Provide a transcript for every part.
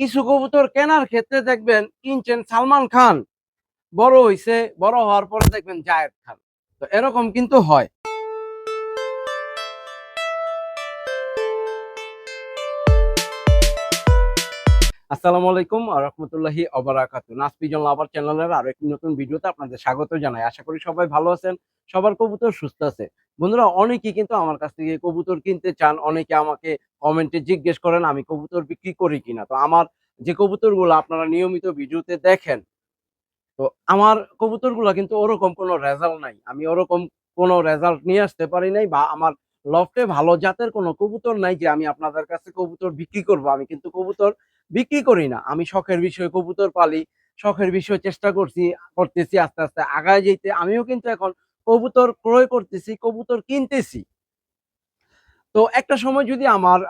কিছু কবুতর কেনার ক্ষেত্রে দেখবেন কিনছেন সালমান খান। বড় হইছে, বড় হওয়ার পরে দেখবেন জায়েদ খান। তো এরকম কিন্তু হয়। আসসালামু আলাইকুম রহমতুল্লাহি অবরাকাতু নাসপিজন লাভার চ্যানেলের আরও একটি নতুন ভিডিওতে আপনাদের স্বাগত জানাই। আশা করি সবাই ভালো আছেন, সবার কবুতর সুস্থ আছে। বন্ধুরা, অনেকেই কিন্তু আমার কাছ থেকে কবুতর কিনতে চান, অনেকে আমাকে কমেন্টে জিজ্ঞেস করেন, আমি কবুতর বিক্রি করি কিনা? তো আমার যে কবুতরগুলো আপনারা নিয়মিত ভিডিওতে দেখেন, তো আমার কবুতরগুলো কিন্তু ওরকম কোনো রেজাল্ট নাই। আমি ওরকম কোনো রেজাল্ট নিয়ে আসতে পারি নাই বা আমার লফটে ভালো জাতের কোনো কবুতর নাই যে আমি আপনাদের কাছে কবুতর বিক্রি করব। আমি কিন্তু কবুতর বিক্রি করি না। আমি শখের বিষয়ে কবুতর পালি, শখের বিষয়ে চেষ্টা করছি, করতেছি, আস্তে আস্তে আগায় যেতে। আমিও কিন্তু এখন কবুতর ক্রয় করতেছি, কবুতর কিনতেছি। তো একটা সময় যদি আমার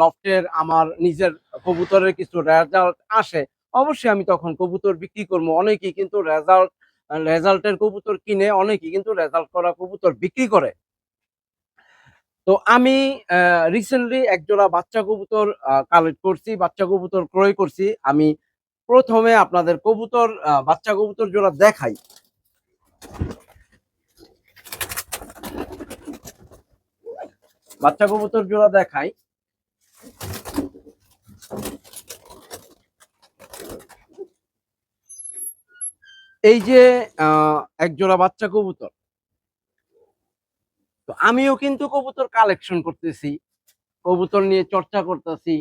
লফটের আমার নিজের কবুতরের কিছু রেজাল্ট আসে, অবশ্যই আমি তখন কবুতর বিক্রি করব। অনেকেই কিন্তু রেজাল্ট রেজাল্টের কবুতর কিনে, অনেকেই কিন্তু রেজাল্ট করা কবুতর বিক্রি করে। তো আমি রিসেন্টলি একজোড়া বাচ্চা কবুতর কালেক্ট করছি, বাচ্চা কবুতর ক্রয় করছি। আমি প্রথমে আপনাদের কবুতর বাচ্চা কবুতর জোড়া দেখাই। বাচ্চা কবুতর জোড়া দেখাই। এই যে এক জোড়া বাচ্চা কবুতর। তো আমিও কিন্তু কবুতর কালেকশন করতেছি। কবুতর নিয়ে চর্চা করতেছি।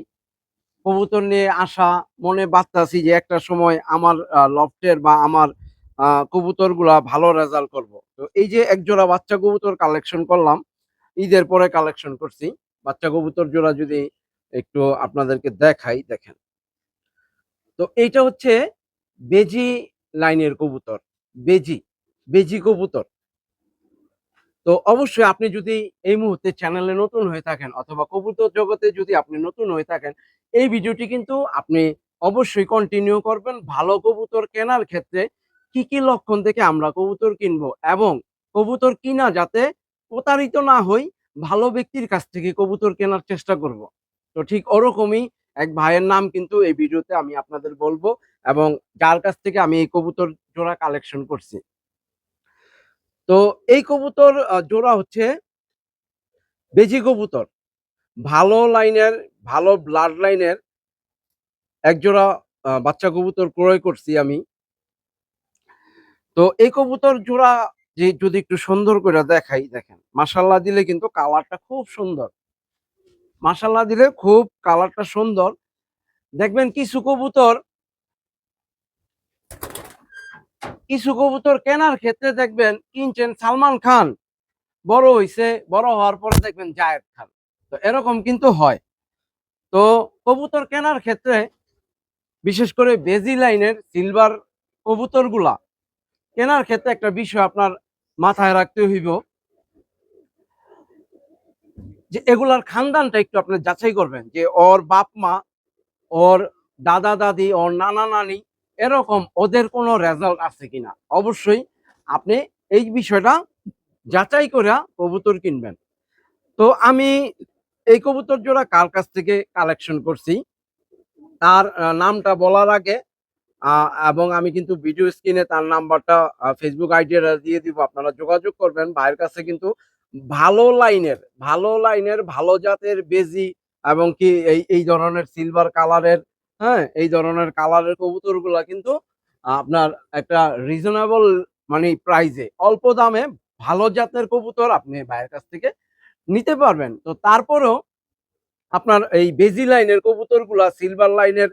কবুতর নিয়ে আশা, মনে বাঁচতাছি যে একটা সময় আমার লফটের বা আমার কবুতরগুলা ভালো রেজাল্ট করব। তো এই যে এক জোড়া বাচ্চা কবুতর কালেকশন করলাম ঈদের পরে কালেকশন করছি। বাচ্চা কবুতর জোড়া যদি একটু আপনাদেরকে দেখাই, দেখেন। তো এইটা হচ্ছে বেজি লাইনের কবুতর, বেজি বেজি কবুতর। তো অবশ্যই আপনি যদি এই মুহূর্তে চ্যানেলে নতুন হয়ে থাকেন অথবা কবুতর জগতে যদি আপনি নতুন হয়ে থাকেন, এই ভিডিওটি কিন্তু আপনি অবশ্যই কন্টিনিউ করবেন ভালো কবুতর কেনার ক্ষেত্রে কি কি লক্ষণ থেকে আমরা কবুতর কিনবো এবং কবুতর কিনা যাতে প্রতারিত না হই ভালো ব্যক্তির কাছ থেকে কবুতর কেনার চেষ্টা করব। তো ঠিক ওরকমই এক ভাইয়ের নাম কিন্তু এই ভিডিওতে আমি আপনাদের বলব এবং যার কাছ থেকে আমি এই কবুতর জোড়া কালেকশন করছি। তো এই কবুতর জোড়া হচ্ছে বেজি কবুতর। ভালো লাইনের, ভালো ব্লাড লাইনের এক জোড়া বাচ্চা কবুতর ক্রয় করছি আমি। তো এই কবুতর জোড়া যে যদি একটু সুন্দর করে দেখাই, দেখেন মাসাল্লাহ দিলে কিন্তু কালারটা খুব সুন্দর। মাসাল্লাহ দিলে খুব কালারটা সুন্দর। দেখবেন কিছু কবুতর কিছু কবুতর কেনার ক্ষেত্রে দেখবেন কিনছেন সালমান খান বড় হইছে, বড় হওয়ার পরে দেখবেন জায়েদ খান। তো এরকম কিন্তু হয়। তো কবুতর কেনার ক্ষেত্রে বিশেষ করে বেজি লাইনের সিলভার কবুতরগুলা কেনার ক্ষেত্রে একটা বিষয় আপনার মাথায় রাখতে হইব। যে এগুলার খানদানটা একটু আপনি যাচাই করবেন যে ওর বাপ মা, ওর দাদা দাদি, ওর নানা নানি এরকম ওদের কোনো রেজাল্ট আছে কিনা? অবশ্যই আপনি এই বিষয়টা যাচাই করে কবুতর কিনবেন। তো আমি এই কবুতর জোড়া কার কাছ থেকে কালেকশন করছি? তার নামটা বলার আগে এবং আমি কিন্তু ভিডিও স্ক্রিনে তার নাম্বারটা ফেসবুক আইডিটা দিয়ে দিব। আপনারা যোগাযোগ করবেন। ভাইয়ের কাছে কিন্তু ভালো লাইনের ভালো লাইনের, ভালো জাতের বেজি এবং কি এই এই ধরনের সিলভার কালারের হ্যাঁ এই ধরনের কালারের কবুতরগুলা কিন্তু আপনার একটা রিজনেবল মানে প্রাইজে অল্প দামে ভালো জাতের কবুতর আপনি ভাইয়ের কাছ থেকে নিতে পারবেন। তো তারপরেও আপনার এই বেজি লাইনের কবুতরগুলা সিলভার লাইনের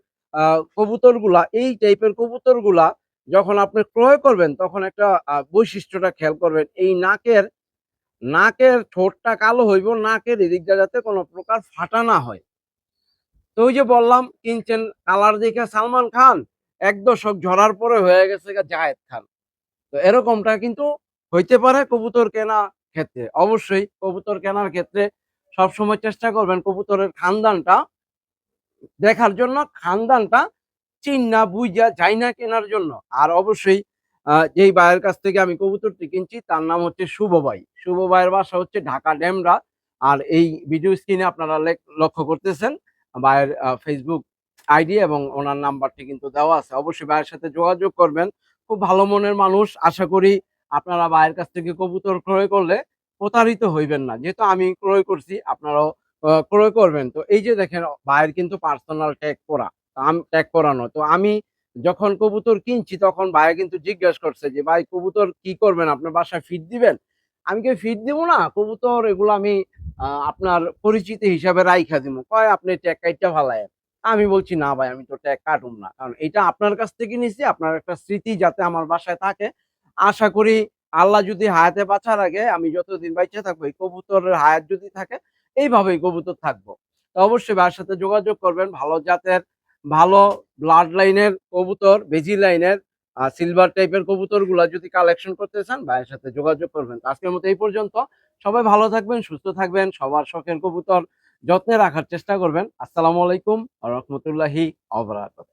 কবুতরগুলা এই টাইপের কবুতরগুলা যখন আপনি ক্রয় করবেন, তখন একটা বৈশিষ্ট্যটা খেয়াল করবেন। এই নাকের নাকের ঠোঁটটা কালো হইব, নাকের এদিকটা যাতে কোনো প্রকার ফাটা না হয়। তো ওই যে বললাম, কিনছেন কালার দেখে সালমান খান, এক দশক ঝরার পরে হয়ে গেছে জায়েদ খান। তো এরকমটা কিন্তু হইতে পারে কবুতর কেনা ক্ষেত্রে। অবশ্যই কবুতর কেনার ক্ষেত্রে সবসময় চেষ্টা করবেন কবুতরের খানদানটা দেখার জন্য, খানদানটা চিন্না বুঝা যাই না কেনার জন্য। আর অবশ্যই যেই ভাইয়ের কাছ থেকে আমি কবুতরটি কিনছি, তার নাম হচ্ছে শুভ ভাই। শুভ ভাইয়ের বাসা হচ্ছে ঢাকা ড্যামরা আর এই ভিডিও স্ক্রিনে আপনারা লক্ষ্য করতেছেন, ভাইয়ের ফেসবুক আইডি এবং ওনার নাম্বারটি কিন্তু দেওয়া আছে। অবশ্যই ভাইয়ের সাথে যোগাযোগ করবেন। খুব ভালো মনের মানুষ, আশা করি আপনারা ভাইয়ের কাছ থেকে কবুতর ক্রয় করলে প্রতারিত হইবেন না। যেহেতু আমি ক্রয় করছি, আপনারাও ক্রয় করবেন। তো এই যে দেখেন, ভাইয়ের কিন্তু পার্সোনাল ট্যাগ করা ট্যাগ করানো তো আমি যখন কবুতর কিনছি, তখন ভাইয়া কিন্তু জিজ্ঞেস করছে যে, ভাই, কবুতর কি করবেন? আপনার বাসায় ফিট দিবেন? আমি কি ফিট দিব না। কবুতর এগুলো আমি আপনার পরিচিতি হিসাবে রাইখা দিব। কয়, আপনি ট্যাগ কাইটটা ভালায় আমি বলছি, না ভাই, আমি তো ট্যাগ কাটুম না। কারণ এটা আপনার কাছ থেকে নিছি। আপনার একটা স্মৃতি যাতে আমার বাসায় থাকে। আশা করি আল্লাহ যদি হায়াতে বাঁচা রাখে আমি যতদিন বাইচে থাকব, এই কবুতরের হায়াত যদি থাকে এইভাবেই কবুতর থাকব। অবশ্যই ভাইয়ের সাথে যোগাযোগ করবেন। ভালো জাতের, ভালো ব্লাড লাইনের কবুতর, বেজি লাইনের সিলভার টাইপের কবুতরগুলা যদি কালেকশন করতে চান, ভাইয়ের সাথে যোগাযোগ করবেন। আজকের মতো এই পর্যন্ত। সবাই ভালো থাকবেন, সুস্থ থাকবেন, সবার শখের কবুতর যত্নে রাখার চেষ্টা করবেন। আসসালামু আলাইকুম রহমতুল্লাহি অবরাকাত